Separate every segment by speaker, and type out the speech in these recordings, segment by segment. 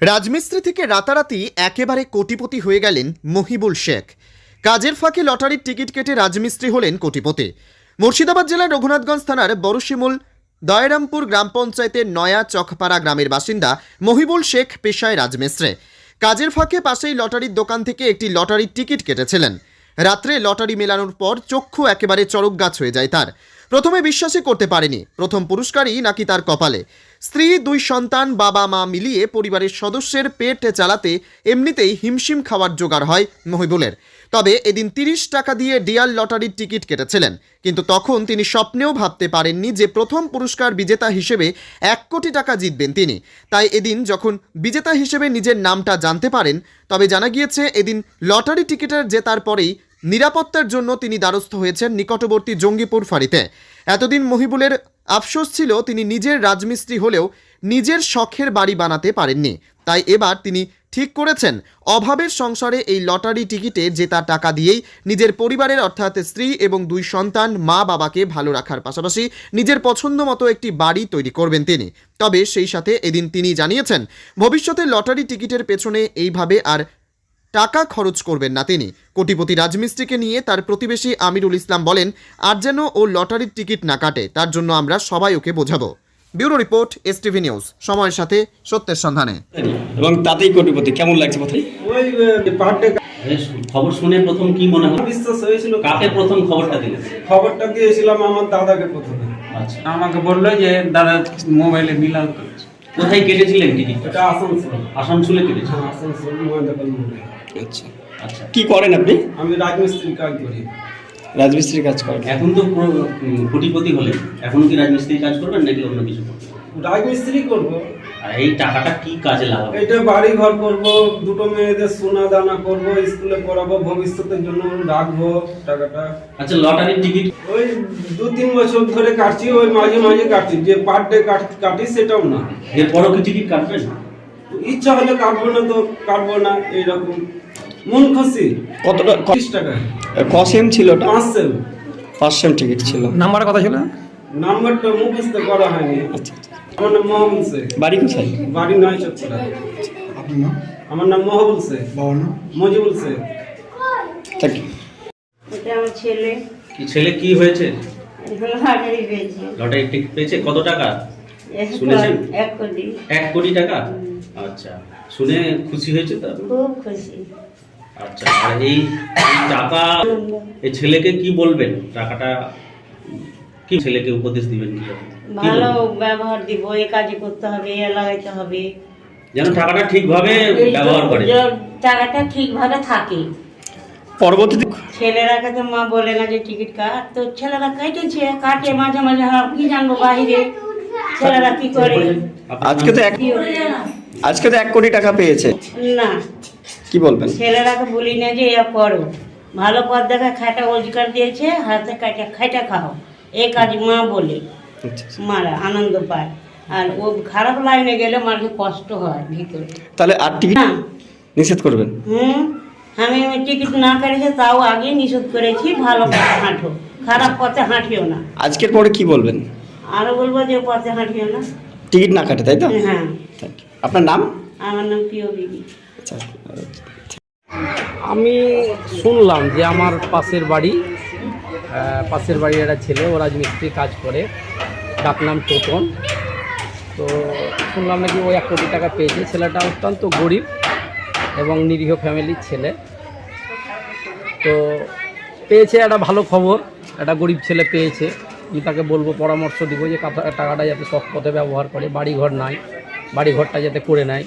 Speaker 1: রাজমিস্ত্রি থেকে রাতারাতি একেবারে কোটিপতি হয়ে গেলেন মহিবুল শেখ। কাজের ফাঁকে লটারির টিকিট কেটে রাজমিস্ত্রি হলেন কোটিপতি। মুর্শিদাবাদ জেলার রঘুনাথগঞ্জ থানার বড়শিমুল, দয়রামপুর গ্রাম পঞ্চায়েতের নয়া চকপাড়া গ্রামের বাসিন্দা মহিবুল শেখ পেশায় রাজমিস্ত্রি। কাজের ফাঁকে পাশেই লটারির দোকান থেকে একটি লটারির টিকিট কেটেছিলেন। রাত্রে লটারি মেলানোর পর চক্ষু একেবারে চরক গাছ হয়ে যায় তার। প্রথমে বিশ্বাসই করতে পারেনি। প্রথম পুরস্কারই নাকি তার কপালে। স্ত্রী, দুই সন্তান, বাবা, মা মিলিয়ে পরিবারের সদস্যের পেট চালাতে এমনিতেই হিমশিম খাওয়ার জোগাড় হয় মহিবুলের। তবে এদিন তিরিশ টাকা দিয়ে ডিয়াল লটারির টিকিট কেটেছিলেন। কিন্তু তখন তিনি স্বপ্নেও ভাবতে পারেননি যে প্রথম পুরস্কার বিজেতা হিসেবে এক কোটি টাকা জিতবেন তিনি। তাই এদিন যখন বিজেতা হিসেবে নিজের নামটা জানতে পারেন, তবে জানা গিয়েছে এদিন লটারি টিকিটের জেতার পরেই নিরাপত্তার জন্য তিনি দ্বারস্থ হয়েছেন নিকটবর্তী জঙ্গিপুর ফাঁড়িতে। এতদিন মহিবুলের আফসোস ছিল তিনি নিজের রাজমিস্ত্রি হলেও নিজের শখের বাড়ি বানাতে পারেননি। তাই এবার তিনি ঠিক করেছেন, অভাবের সংসারে এই লটারি টিকিটে জেতা টাকা দিয়েই নিজের পরিবারের অর্থাৎ স্ত্রী এবং দুই সন্তান মা বাবাকে ভালো রাখার পাশাপাশি নিজের পছন্দ মতো একটি বাড়ি তৈরি করবেন তিনি। তবে সেই সাথে এদিন তিনি জানিয়েছেন, ভবিষ্যতে লটারি টিকিটের পেছনে এইভাবে আর টাকা খরচ করবেন না তিনি। কোটিপতি রাজমিস্ত্রিকে নিয়ে তার প্রতিবেশী আমিরুল ইসলাম বলেন আর যেন ও লটারির টিকিট না কাটে তার জন্য আমরা সবাই ওকে বোঝাবো। Bureau report S TV news. সময়ের সাথে সত্যের সন্ধানে।
Speaker 2: এবং তাতেই কোটিপতি কেমন লাগছে কথাই?
Speaker 3: খবর শুনে প্রথম কি মনে হলো?
Speaker 4: বিশ্বাস হয়েছিল
Speaker 3: কাকে প্রথম খবরটা দিলেন?
Speaker 4: খবরটা দিয়েছিলাম আমার দাদাকে প্রথমে।
Speaker 3: আচ্ছা।
Speaker 5: আমাকে বলল যে দাদা মোবাইলে করেছে
Speaker 3: কোথায় কেটেছিলেন টিকিট
Speaker 4: এটা আসানসোল।
Speaker 3: আসানসোলে কেটেছেন
Speaker 4: হ্যাঁ, আসানসোল মহেন্দ্রপাল মোড়ে।
Speaker 2: আচ্ছা।
Speaker 3: আচ্ছা
Speaker 2: কি করেন আপনি?
Speaker 4: আমি রাজমিস্ত্রির কাজ করি।
Speaker 2: রাজমিস্ত্রির কাজ করেন।
Speaker 3: এখন তো কোটিপতি হলেন। এখন কি রাজমিস্ত্রির কাজ করবেন নাকি অন্য কিছু করবেন?
Speaker 4: রাজমিস্ত্রি করব।
Speaker 3: আর এই টাকাটা কি কাজে
Speaker 4: এটা বাড়ি ঘর করব দুটো মেয়েদের সোনা দানা করব স্কুলে পড়াবো ভবিষ্যতের জন্য রাখব টাকাটা।
Speaker 3: আচ্ছা লটারির টিকিট
Speaker 4: ওই দু তিন বছর ধরে কাটছি ওই মাঝে মাঝে কাটছি। যে পার ডে কাটি সেটাও না।
Speaker 3: এরপরও কি টিকিট কাটবেন
Speaker 4: ইচ্ছা হলে কাটবো না তো কাটবো না এইরকম। মন খুশি।
Speaker 2: কতটা
Speaker 4: তিরিশ টাকা।
Speaker 2: কসেম ছিল ওটা?
Speaker 4: পাঁচ সেম।
Speaker 2: পাঁচ সেম টিকিট ছিল।
Speaker 5: নাম্বার কথা ছিল?
Speaker 4: নাম্বারটা মুখস্থ করা হয়নি।
Speaker 2: আচ্ছা। বাড়ি কোথায়?
Speaker 4: বাড়ি নয় চত্বরা
Speaker 6: আপনার নাম?
Speaker 4: আমার নাম মহাবুল
Speaker 6: নাম?
Speaker 4: মজিবুল
Speaker 2: ইউ
Speaker 7: এটা আমার ছেলে।
Speaker 3: কি ছেলে কি হয়েছে?
Speaker 7: লটারি পেয়েছে।
Speaker 3: লটারি টিকিট পেয়েছে? কত টাকা? শুনেছেন?
Speaker 7: এক কোটি।
Speaker 3: এক কোটি টাকা? আচ্ছা। শুনে খুশি হয়েছে তো?
Speaker 7: খুব খুশি।
Speaker 3: আচ্ছা আর এই এই টাকা এই ছেলেকে কি বলবেন? টাকাটা কি ছেলেকে উপদেশ দিবেন কি কি
Speaker 7: ভালো ব্যবহার দিব এই কাজে করতে হবে এ লাগাইতে হবে।
Speaker 3: যেন টাকাটা ঠিকভাবে ব্যবহার করে।
Speaker 7: যে টাকাটা ঠিকভাবে থাকে।
Speaker 2: পরবর্তীতে
Speaker 7: ছেলেরা তো মা বলে না যে টিকিট কাট তো ছেলেরা কেটেছে কাটে মাঝে মাঝে হ্যাঁ, কি জানব বাইরে ছেলেরা কি করে?
Speaker 2: আজকে তো এক আজকে তো এক কোটি টাকা পেয়েছে।
Speaker 7: না।
Speaker 2: কি বলবেন?
Speaker 7: ছেলেরাকে বলি না যে এ করো। ভালো পথ দেখা খাটা রোজগার দিয়েছে হাতে কাটা খাইটা খাও। এই কাজ মা বলে। মারা আনন্দ পায়। আর ও খারাপ লাইনে গেলে মাকে কষ্ট হয় ভিতরে।
Speaker 2: তাহলে আর টিকিট
Speaker 7: না।
Speaker 2: নিষেধ করবেন?
Speaker 7: হুম? আমি টিকিট না কেটেছে তাও আগে নিষেধ করেছি ভালো পথে হাঁটো। খারাপ পথে হাঁটিও না।
Speaker 2: আজকের পরে কি বলবেন?
Speaker 7: আরও বলব যে পথে হাঁটিও না।
Speaker 2: টিকিট না কাটে তাই তো?
Speaker 7: হ্যাঁ।
Speaker 2: আপনার নাম?
Speaker 7: আমার নাম প্রিয় বিবি।
Speaker 2: আচ্ছা
Speaker 5: আমি শুনলাম যে আমার পাশের বাড়ি পাশের বাড়ির একটা ছেলে ও রাজমিস্ত্রি কাজ করে। ডাকনাম টোটন তো শুনলাম নাকি ও এক কোটি টাকা পেয়েছে। ছেলেটা অত্যন্ত গরিব এবং নিরীহ ফ্যামিলির ছেলে। তো পেয়েছে একটা ভালো খবর, একটা গরিব ছেলে পেয়েছে। আমি তাকে বলব, পরামর্শ দিব যে টাকাটা যাতে সৎ পথে ব্যবহার করে, বাড়িঘর নাই, বাড়িঘরটা যাতে করে নেয়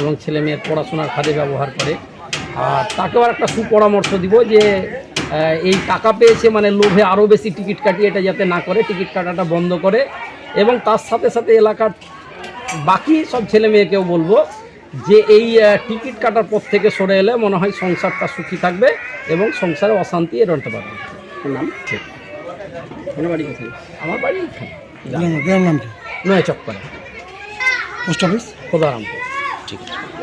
Speaker 5: এবং ছেলে মেয়ের পড়াশোনার খাতে ব্যবহার করে। আর তাকেও একটা সুপরামর্শ দিব যে এই টাকা পেয়েছে মানে লোভে আরও বেশি টিকিট কাটিয়ে এটা যাতে না করে টিকিট কাটাটা বন্ধ করে। এবং তার সাথে সাথে এলাকার বাকি সব ছেলে মেয়েকেও বলব যে এই টিকিট কাটার পর থেকে সরে এলে মনে হয় সংসারটা সুখী থাকবে এবং সংসারে অশান্তি এড়াতে পারবে।
Speaker 2: নাম? ঠিক। আপনার বাড়ি কোথায়?
Speaker 5: আমার বাড়ি এখানে।
Speaker 6: নাম কি?
Speaker 5: নয় চক্করে।
Speaker 6: Post office?
Speaker 5: খোদারামপুর।
Speaker 2: ঠিক আছে।